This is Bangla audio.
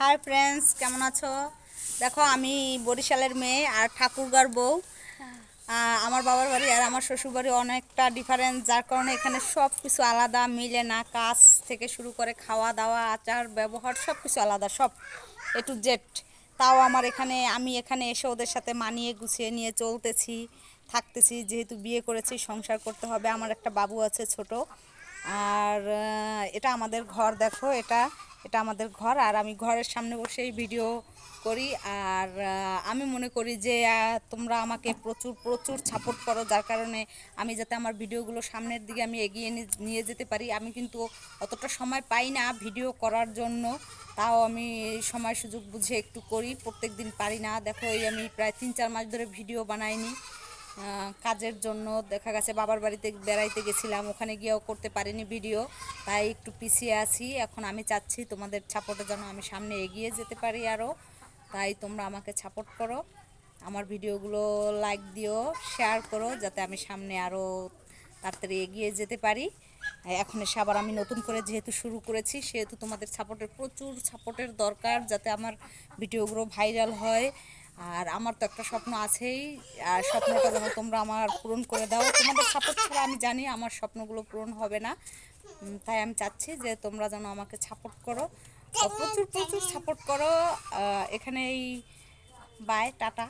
হাই ফ্রেন্ডস কেমন আছো? দেখো, আমি বরিশালের মেয়ে আর ঠাকুরগার বউ। আমার বাবার বাড়ি আর আমার শ্বশুর বাড়ি অনেকটা ডিফারেন্স যার কারণে এখানে সব কিছু আলাদা, মিলে না, কাজ থেকে শুরু করে খাওয়া দাওয়া, আচার, ব্যবহার সব কিছু আলাদা, সব এ টু জেড তাও আমার এখানে, আমি এখানে এসে ওদের সাথে মানিয়ে গুছিয়ে নিয়ে চলতেছি, থাকতেছি, যেহেতু বিয়ে করেছি, সংসার করতে হবে। আমার একটা বাবু আছে ছোট। আর এটা আমাদের ঘর, দেখো, এটা এটা আমাদের ঘর, আর আমি ঘরের সামনে বসেই ভিডিও করি। আর আমি মনে করি যে তোমরা আমাকে প্রচুর প্রচুর সাপোর্ট করো, যার কারণে আমি যাতে আমার ভিডিওগুলো সামনের দিকে আমি এগিয়ে নিয়ে যেতে পারি। আমি কিন্তু অতটা সময় পাই না ভিডিও করার জন্য। তাও আমি সময় সুযোগ বুঝে একটু করি প্রত্যেক দিন পারি না। দেখো, এই আমি প্রায় তিন, চার মাস ধরে ভিডিও বানাইনি। কাজের জন্য দেখা গেছে বাবার বাড়িতে বেড়াইতে গেছিলাম, ওখানে গিয়েও করতে পারিনি ভিডিও তাই একটু পিছিয়ে আছি। এখন আমি চাচ্ছি তোমাদের সাপোর্টে যেন আমি সামনে এগিয়ে যেতে পারি আরও তাই তোমরা আমাকে সাপোর্ট করো। আমার ভিডিওগুলো লাইক দিও শেয়ার করো, যাতে আমি সামনে আরও তাড়াতাড়ি এগিয়ে যেতে পারি। এখন এসে আবার আমি নতুন করে যেহেতু শুরু করেছি, সেহেতু তোমাদের সাপোর্টের প্রচুর সাপোর্টের দরকার, যাতে আমার ভিডিওগুলো ভাইরাল হয়। আর আমার তো একটা স্বপ্ন আছেই, আর স্বপ্নটা যেন তোমরা আমার পূরণ করে দাও। তোমাদের সাপোর্ট ছাড়া আমি জানি আমার স্বপ্নগুলো পূরণ হবে না। তাই আমি চাচ্ছি যে তোমরা যেন আমাকে সাপোর্ট করো। প্রচুর প্রচুর সাপোর্ট করো। এখানে এই বাই টাটা।